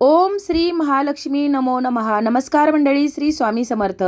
ओम श्री महालक्ष्मी नमो नमहा नमस्कार मंडळी श्री स्वामी समर्थ.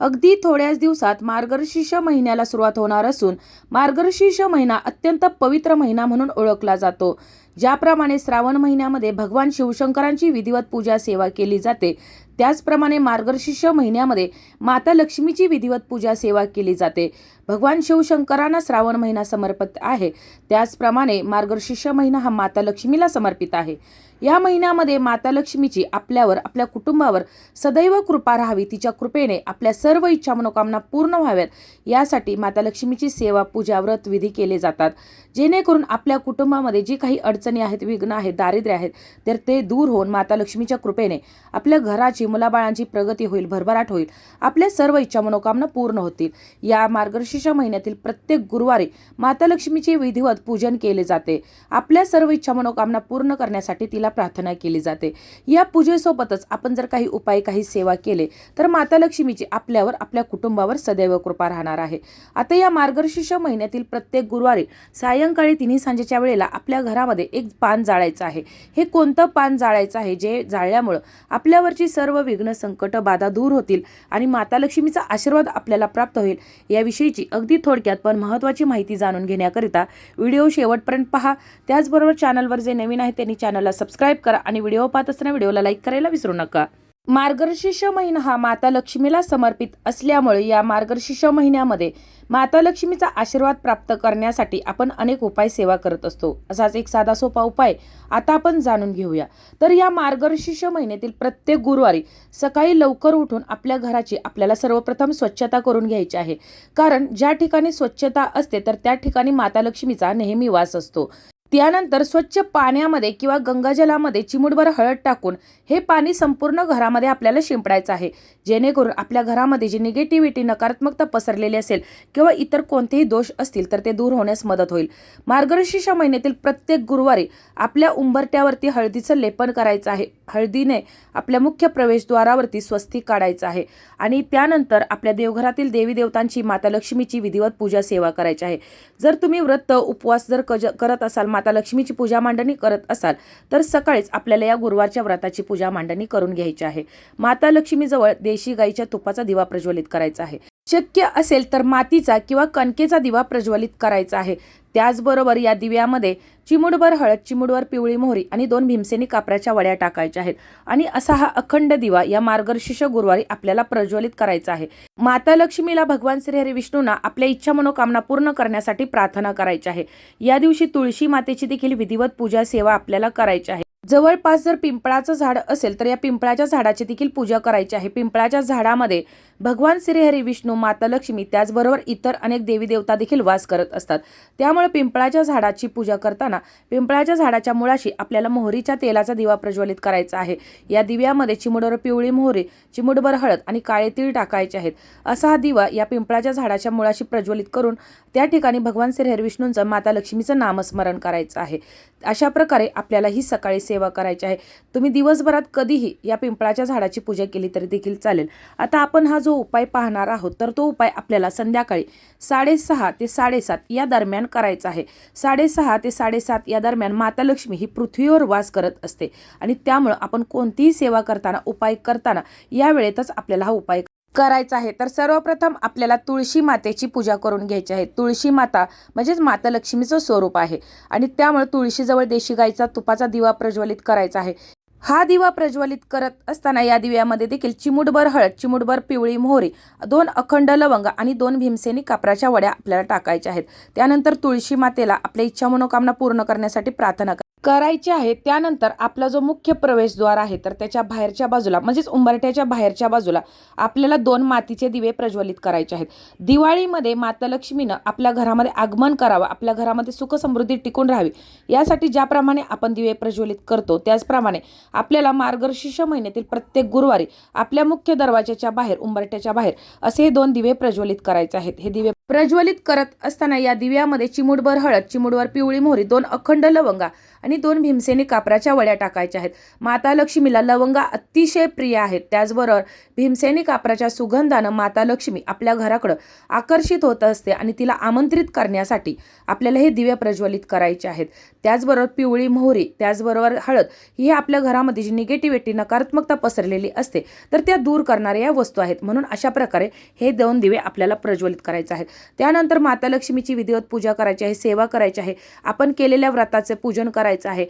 अगदी थोड्याच दिवसात मार्गशीर्ष महिन्याला सुरुवात होणार असून मार्गशीर्ष महिना अत्यंत पवित्र महिना म्हणून ओळखला जातो. ज्याप्रमाणे श्रावण महिन्यामध्ये भगवान शिवशंकरांची विधिवत पूजा सेवा केली जाते. त्याचप्रमाणे मार्गशीर्ष महिन्यामध्ये माता लक्ष्मीची विधिवत पूजा सेवा केली जाते. भगवान शिवशंकरांना श्रावण महिना समर्पित आहे. त्याचप्रमाणे मार्गशीर्ष महिना हा माता लक्ष्मीला समर्पित आहे. या महिन्यामध्ये माता लक्ष्मीची आपल्यावर आपल्या कुटुंबावर सदैव कृपा राहावी तिच्या कृपेने आपल्या सर्व इच्छा मनोकामना पूर्ण व्हाव्यात. यासाठी माता लक्ष्मीची सेवा पूजा व्रत विधी केले जातात. जेणेकरून आपल्या कुटुंबामध्ये जी काही अडचणी आहेत विघ्न आहेत दारिद्र्य आहेत तर ते दूर होऊन माता लक्ष्मीच्या कृपेने आपल्या घराची मुलाबाळांची प्रगती होईल भरभराट होईल. आपल्या सर्व इच्छा मनोकामना पूर्ण होतील. या मार्गशीर्ष महिन्यातील प्रत्येक गुरुवारी माता लक्ष्मीचे विधिवत पूजन केले जाते. आपल्या सर्व इच्छा मनोकामना पूर्ण करण्यासाठी तिला प्रार्थना केली जाते. या पूजेसोबतच आपण जर काही उपाय काही सेवा केले तर माता लक्ष्मीची आपल्यावर आपल्या कुटुंबावर सदैव कृपा राहणार आहे. आता या मार्गशीर्ष महिन्यातील प्रत्येक गुरुवारी सायंकाळी तिन्ही सांजेच्या वेळेला आपल्या घरामध्ये एक पान जाळायचं आहे. हे कोणतं पान जाळायचं आहे? जे जाळल्यामुळं आपल्यावरची सर्व विघ्न संकट बाधा दूर होतील आणि माता लक्ष्मीचा आशीर्वाद आपल्याला प्राप्त होईल. याविषयीची अगदी थोडक्यात पण महत्त्वाची माहिती जाणून घेण्याकरिता व्हिडिओ शेवटपर्यंत पहा. त्याचबरोबर चॅनलवर जे नवीन आहे त्यांनी चॅनलला सबस्क्राईब करा आणि व्हिडिओ पाहत असताना व्हिडिओला लाईक करायला विसरू नका. मार्गशीर्ष महिना हा माता लक्ष्मीला समर्पित असल्यामुळे या मार्गशीर्ष महिन्यामध्ये माता लक्ष्मीचा आशीर्वाद प्राप्त करण्यासाठी आपण अनेक उपाय सेवा करत असतो. असाच एक साधा सोपा उपाय आता आपण जाणून घेऊया. तर या मार्गशीर्ष महिन्यातील प्रत्येक गुरुवारी सकाळी लवकर उठून आपल्या घराची आपल्याला सर्वप्रथम स्वच्छता करून घ्यायची आहे. कारण ज्या ठिकाणी स्वच्छता असते तर त्या ठिकाणी माता लक्ष्मीचा नेहमी वास असतो. त्यानंतर स्वच्छ पाण्यामध्ये किंवा गंगाजलामध्ये चिमुटभर हळद टाकून हे पाणी संपूर्ण घरामध्ये आपल्याला शिंपडायचं आहे. जेणेकरून आपल्या घरामध्ये जी निगेटिव्हिटी नकारात्मकता पसरलेली असेल किंवा इतर कोणतेही दोष असतील तर ते दूर होण्यास मदत होईल. मार्गदर्शीच्या महिन्यातील प्रत्येक गुरुवारी आपल्या उंबरट्यावरती हळदीचं लेपन करायचं आहे. हळदीने आपल्या मुख्य प्रवेशद्वारावरती स्वस्तिक काढायचं आहे आणि त्यानंतर आपल्या देवघरातील देवी देवतांची माता लक्ष्मीची विधिवत पूजा सेवा करायची आहे. जर तुम्ही व्रत उपवास जर कज करत असाल माता लक्ष्मीची पूजा मांडणी करत असाल तर सकाळीच आपल्याला या गुरुवारच्या व्रताची पूजा मांडणी करून घ्यायची आहे. माता लक्ष्मीजवळ देशी गाईच्या तुपाचा दिवा प्रज्वलित करायचा आहे. शक्य असेल तर मातीचा किंवा कणकेचा दिवा प्रज्वलित करायचा आहे. त्याचबरोबर या दिव्यामध्ये चिमुडभर हळद चिमुडवर पिवळी मोहरी आणि दोन भीमसेनी कापराच्या वड्या टाकायच्या आहेत. आणि असा हा अखंड दिवा या मार्गशीर्ष गुरुवारी आपल्याला प्रज्वलित करायचा आहे. माता लक्ष्मीला भगवान श्रीहरी विष्णूंना आपल्या इच्छा मनोकामना पूर्ण करण्यासाठी प्रार्थना करायची आहे. या दिवशी तुळशी मातेची देखील विधिवत पूजा सेवा आपल्याला करायची आहे. जवळपास जर पिंपळाचं झाड असेल तर या पिंपळाच्या झाडाची देखील पूजा करायची आहे. पिंपळाच्या झाडामध्ये भगवान श्रीहरी विष्णू माता लक्ष्मी त्याचबरोबर इतर अनेक देवी देवता देखील वास करत असतात. त्यामुळे पिंपळाच्या झाडाची पूजा करताना पिंपळाच्या झाडाच्या मुळाशी आपल्याला मोहरीच्या तेलाचा दिवा प्रज्वलित करायचा आहे. या दिव्यामध्ये चिमुडवर पिवळी मोहरी चिमुडभर हळद आणि काळे तीळ टाकायचे आहेत. असा हा दिवा या पिंपळाच्या झाडाच्या मुळाशी प्रज्वलित करून त्या ठिकाणी भगवान श्रीहरी विष्णूंचं माता लक्ष्मीचं नामस्मरण करायचं आहे. अशा प्रकारे आपल्याला ही सकाळी सेवा करायची आहे. तुम्ही दिवसभरात कधीही या पिंपळाच्या झाडाची पूजा केली तरी देखील चालेल. आता आपण हा जो उपाय पाहणार आहोत तर तो उपाय आपल्याला संध्याकाळी साडेसहा ते साडेसात या दरम्यान करायचा आहे. साडेसहा ते साडेसात या दरम्यान माता लक्ष्मी ही पृथ्वीवर वास करत असते आणि त्यामुळं आपण कोणतीही सेवा करताना उपाय करताना या वेळेतच आपल्याला हा उपाय करायचा आहे. तर सर्वप्रथम आपल्याला तुळशी मातेची पूजा करून घ्यायची आहे. तुळशी माता म्हणजेच माता लक्ष्मीचं स्वरूप आहे. आणि त्यामुळे तुळशीजवळ देशी गाईचा तुपाचा दिवा प्रज्वलित करायचा आहे. हा दिवा प्रज्वलित करत असताना या दिव्यामध्ये देखील चिमुटभर हळद चिमुटभर पिवळी मोहरी दोन अखंड लवंग आणि दोन भीमसेनी कापराच्या वड्या आपल्याला टाकायच्या आहेत. त्यानंतर तुळशी मातेला आपल्या इच्छा मनोकामना पूर्ण करण्यासाठी प्रार्थना करायचे आहे त्यानंतर आपला जो मुख्य प्रवेशद्वार आहे तर त्याच्या बाहेरच्या बाजूला म्हणजेच उंबरट्याच्या बाहेरच्या बाजूला आपल्याला दोन मातीचे दिवे प्रज्वलित करायचे आहेत. दिवाळीमध्ये माता लक्ष्मीनं आपल्या घरामध्ये आगमन करावं आपल्या घरामध्ये सुख समृद्धी टिकून राहावी यासाठी ज्याप्रमाणे आपण दिवे प्रज्वलित करतो त्याचप्रमाणे आपल्याला मार्गशीर्ष महिन्यातील प्रत्येक गुरुवारी आपल्या मुख्य दरवाजाच्या बाहेर उंबरट्याच्या बाहेर असे हे दोन दिवे प्रज्वलित करायचे आहेत. हे दिवे प्रज्वलित करत असताना या दिव्यामध्ये चिमुडभर हळद चिमुडवर पिवळी मोहरी दोन अखंड लवंगा आणि आणि दोन भीमसेनी कापराच्या वड्या टाकायच्या आहेत. माता लक्ष्मीला लवंगा अतिशय प्रिय आहेत. त्याचबरोबर भीमसेनी कापराच्या सुगंधानं माता लक्ष्मी आपल्या घराकडं आकर्षित होत असते आणि तिला आमंत्रित करण्यासाठी आपल्याला हे दिवे प्रज्वलित करायचे आहेत. त्याचबरोबर पिवळी मोहरी त्याचबरोबर हळद ही आपल्या घरामध्ये जी निगेटिव्हिटी नकारात्मकता पसरलेली असते तर त्या दूर करणाऱ्या या वस्तू आहेत. म्हणून अशा प्रकारे हे दोन दिवे आपल्याला प्रज्वलित करायचे आहेत. त्यानंतर माता लक्ष्मीची विधिवत पूजा करायची आहे सेवा करायची आहे. आपण केलेल्या व्रताचे पूजन करायचं आहे.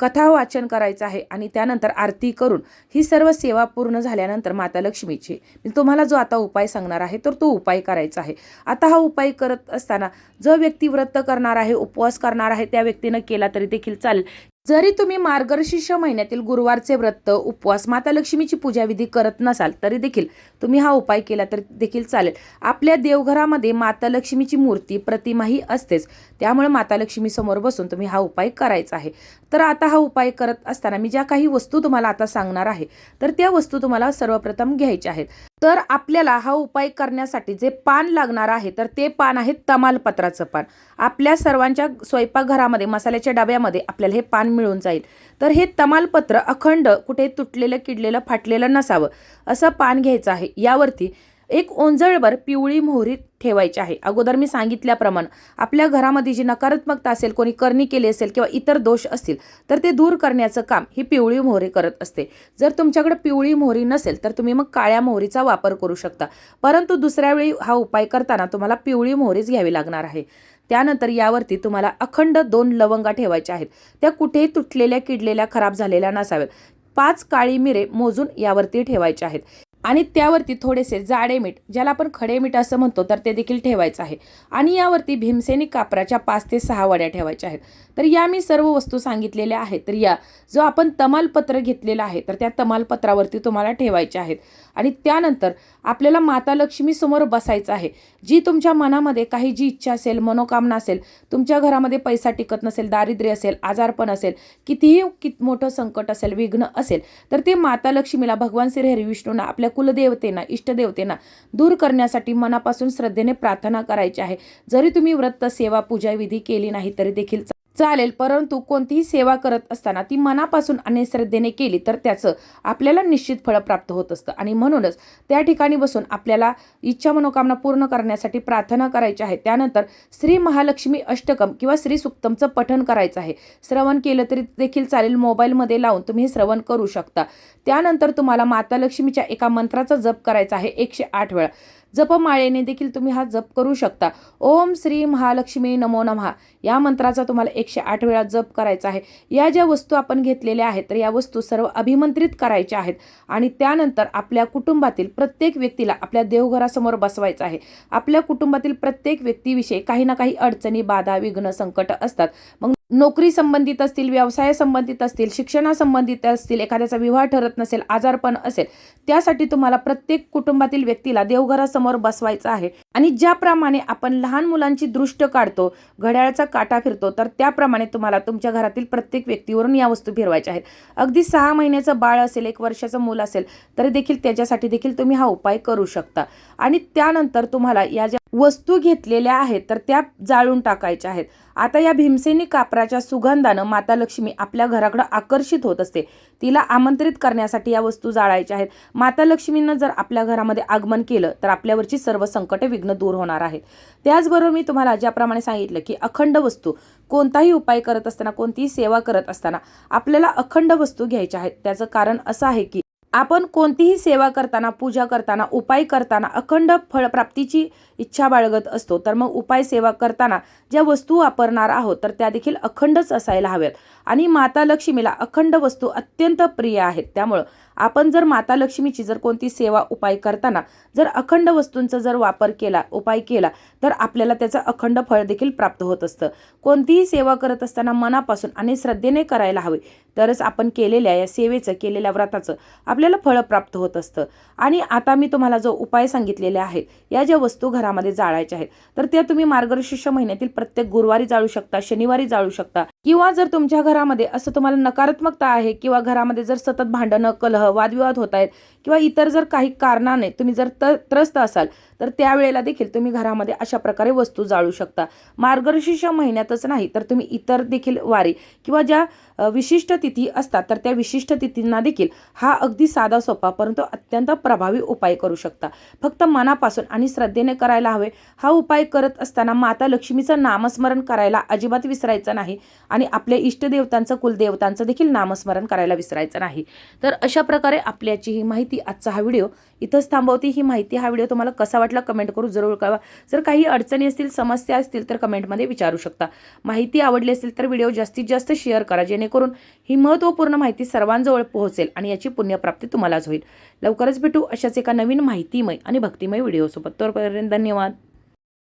कथा वाचन करायचं आहे आणि त्यानंतर आरती करून ही सर्व सेवा पूर्ण झाल्यानंतर माता लक्ष्मीची. मी तुम्हाला जो आता उपाय सांगणार आहे तर तो उपाय करायचा आहे. आता हा उपाय करत असताना जो व्यक्ती व्रत करणार आहे उपवास करणार आहे त्या व्यक्तीनं केला तरी देखील चालेल. जरी तुम्ही मार्गशीर्ष महिन्यातील गुरुवारचे व्रत उपवास माता लक्ष्मीची पूजाविधी करत नसाल तरी देखील तुम्ही हा उपाय केला तर देखील चालेल. आपल्या देवघरामध्ये माता लक्ष्मीची मूर्ती प्रतिमाही असतेच. त्यामुळे माता लक्ष्मीसमोर बसून तुम्ही हा उपाय करायचा आहे. तर आता हा उपाय करत असताना मी ज्या काही वस्तू तुम्हाला आता सांगणार आहे तर त्या वस्तू तुम्हाला सर्वप्रथम घ्यायच्या आहेत. तर आपल्याला हा उपाय करण्यासाठी जे पान लागणार आहे तर ते पान आहे तमालपत्राचं पान. आपल्या सर्वांच्या स्वयंपाकघरामध्ये मसाल्याच्या डब्यामध्ये आपल्याला हे पान मिळून जाईल. तर हे तमालपत्र अखंड कुठे तुटलेलं किडलेलं फाटलेलं नसावं असं पान घ्यायचं आहे. यावरती एक ओंजळभर पिवळी मोहरी ठेवायची आहे. अगोदर मी सांगितल्याप्रमाणे आपल्या घरामध्ये जी नकारात्मकता असेल कोणी करणी केली असेल किंवा इतर दोष असतील तर ते दूर करण्याचं काम ही पिवळी मोहरी करत असते. जर तुमच्याकडे पिवळी मोहरी नसेल तर तुम्ही मग काळ्या मोहरीचा वापर करू शकता. परंतु दुसऱ्या वेळी हा उपाय करताना तुम्हाला पिवळी मोहरीच घ्यावी लागणार आहे. त्यानंतर यावरती तुम्हाला अखंड दोन लवंगा ठेवायच्या आहेत. त्या कुठेही तुटलेल्या किडलेल्या खराब झालेल्या नसाव्यात. पाच काळी मिरे मोजून यावरती ठेवायच्या आहेत. आणि त्यावरती थोडेसे जाडे मीठ ज्याला आपण खडे मीठ असं म्हणतो तर ते देखील ठेवायचं आहे. आणि यावरती भीमसेनी कापराच्या पाच ते सहा वड्या ठेवायच्या आहेत. तर या मी सर्व वस्तू सांगितलेल्या आहेत. तर या जो आपण तमालपत्र घेतलेला आहे तर त्या तमालपत्रावरती तुम्हाला ठेवायच्या आहेत. आणि त्यानंतर आपल्याला माता लक्ष्मीसमोर बसायचं आहे. जी तुमच्या मनामध्ये काही जी इच्छा असेल मनोकामना असेल तुमच्या घरामध्ये पैसा टिकत नसेल दारिद्र्य असेल आजारपण असेल कितीही कित मोठं संकट असेल विघ्न असेल तर ते माता लक्ष्मीला भगवान श्री हरी विष्णूंना आपल्या कुलदेवतेना इष्टदेवतेना दूर करण्यासाठी मनापासून श्रद्धेने प्रार्थना करायची आहे. जरी तुम्ही व्रत सेवा पूजा विधी केली नाही तरी देखील चालेल परंतु कोणतीही सेवा करत असताना ती मनापासून आणि श्रद्धेने केली तर त्याचं आपल्याला निश्चित फळ प्राप्त होत असतं. आणि म्हणूनच त्या ठिकाणी बसून आपल्याला इच्छा मनोकामना पूर्ण करण्यासाठी प्रार्थना करायची आहे. त्यानंतर श्री महालक्ष्मी अष्टकम किंवा श्री सुक्तमचं पठण करायचं आहे. श्रवण केलं तरी देखील चालेल मोबाईलमध्ये लावून तुम्ही हे श्रवण करू शकता. त्यानंतर तुम्हाला माता लक्ष्मीच्या एका मंत्राचा जप करायचा आहे एकशे आठ वेळा. जपमाळेने देखील तुम्ही हा जप करू शकता. ओम श्री महालक्ष्मी नमो नमः. या मंत्राचा तुम्हाला एकशे आठ वेळा जप करायचा आहे. या ज्या वस्तू आपण घेतलेल्या आहेत तर या वस्तू सर्व अभिमंत्रित करायच्या आहेत. आणि त्यानंतर आपल्या कुटुंबातील प्रत्येक व्यक्तीला आपल्या देवघरासमोर बसवायचं आहे. आपल्या कुटुंबातील प्रत्येक व्यक्तीविषयी काही ना काही अडचणी बाधा विघ्न संकट असतात. मग नोकरी संबंधित असतील व्यवसाय संबंधित असतील शिक्षणासंबंधित असतील एखाद्याचा विवाह ठरत नसेल आजारपण असेल त्यासाठी तुम्हाला प्रत्येक कुटुंबातील व्यक्तीला देवघरासमोर बसवायचं आहे. आणि ज्याप्रमाणे आपण लहान मुलांची दृष्ट काढतो घड्याळाचा काटा फिरतो तर त्याप्रमाणे तुम्हाला तुमच्या घरातील प्रत्येक व्यक्तीवरून या वस्तू फिरवायच्या आहेत. अगदी सहा महिन्याचं बाळ असेल एक वर्षाचं मूल असेल तरी देखील त्याच्यासाठी देखील तुम्ही हा उपाय करू शकता. आणि त्यानंतर तुम्हाला या ज्या वस्तू घेतलेल्या आहेत तर त्या जाळून टाकायच्या आहेत. आता या भीमसेनी कापराच्या सुगंधानं माता लक्ष्मी आपल्या घराकडं आकर्षित होत असते. तिला आमंत्रित करण्यासाठी या वस्तू जाळायच्या आहेत. माता लक्ष्मीनं जर आपल्या घरामध्ये आगमन केलं तर आपल्यावरची सर्व संकटे विघ्न दूर होणार आहेत. त्याचबरोबर मी तुम्हाला ज्याप्रमाणे सांगितलं की अखंड वस्तू कोणताही उपाय करत असताना कोणतीही सेवा करत असताना आपल्याला अखंड वस्तू घ्यायच्या आहेत. त्याचं कारण असं आहे की आपण कोणतीही सेवा करताना पूजा करताना उपाय करताना अखंड फळप्राप्तीची इच्छा बाळगत असतो. तर मग उपाय सेवा करताना ज्या वस्तू वापरणार आहोत तर त्या देखील अखंडच असायला हव्यात. आणि माता लक्ष्मीला अखंड वस्तू अत्यंत प्रिय आहेत. त्यामुळं आपण जर माता लक्ष्मीची जर कोणती सेवा उपाय करताना जर अखंड वस्तूंचा जर वापर केला उपाय केला तर आपल्याला त्याचं अखंड फळ देखील प्राप्त होत असतं. कोणतीही सेवा करत असताना मनापासून आणि श्रद्धेने करायला हवे तरच आपण केलेल्या या सेवेचं केलेल्या व्रताचं आपल्याला फळ प्राप्त होत असतं. आणि आता मी तुम्हाला जो उपाय सांगितलेले आहेत या ज्या वस्तू घरामध्ये जाळायच्या आहेत तर त्या तुम्ही मार्गशीर्ष महिन्यातील प्रत्येक गुरुवारी जाळू शकता शनिवारी जाळू शकता किंवा जर तुमच्या घरामध्ये असं तुम्हाला नकारात्मकता आहे किंवा घरामध्ये जर सतत भांडणं कलह वादविवाद होत आहेत किंवा इतर जर काही कारणाने तुम्ही जर त त्रस्त असाल तर त्यावेळेला देखील तुम्ही घरामध्ये अशा प्रकारे वस्तू जाळू शकता. मार्गशीर्ष महिन्यातच नाही तर तुम्ही इतर देखील वारी किंवा ज्या विशिष्ट तिथी असतात तर त्या विशिष्ट तिथींना देखील हा अगदी साधा सोपा परंतु अत्यंत प्रभावी उपाय करू शकता. फक्त मनापासून आणि श्रद्धेने करायला हवे. हा उपाय करत असताना माता लक्ष्मीचं नामस्मरण करायला अजिबात विसरायचं नाही आणि आपल्या इष्टदेवतांचं कुलदेवतांचं देखील नामस्मरण करायला विसरायचं नाही. तर अशा प्रकारे आपल्याची ही माहिती आजचा हा व्हिडिओ इथंच थांबवती ही माहिती. हा व्हिडिओ तुम्हाला कसा वाटला कमेंट करून जरूर कळवा. जर काही अडचणी असतील समस्या असतील तर कमेंटमध्ये विचारू शकता. माहिती आवडली असेल तर व्हिडिओ जास्तीत जास्त शेअर करा जेणेकरून ही महत्त्वपूर्ण माहिती सर्वांजवळ पोहोचेल आणि याची पुण्यप्राप्ती तुम्हालाच होईल. लवकरच भेटू अशाच एका नवीन माहितीमय आणि भक्तिमय व्हिडिओसोबत. तोपर्यंत धन्यवाद.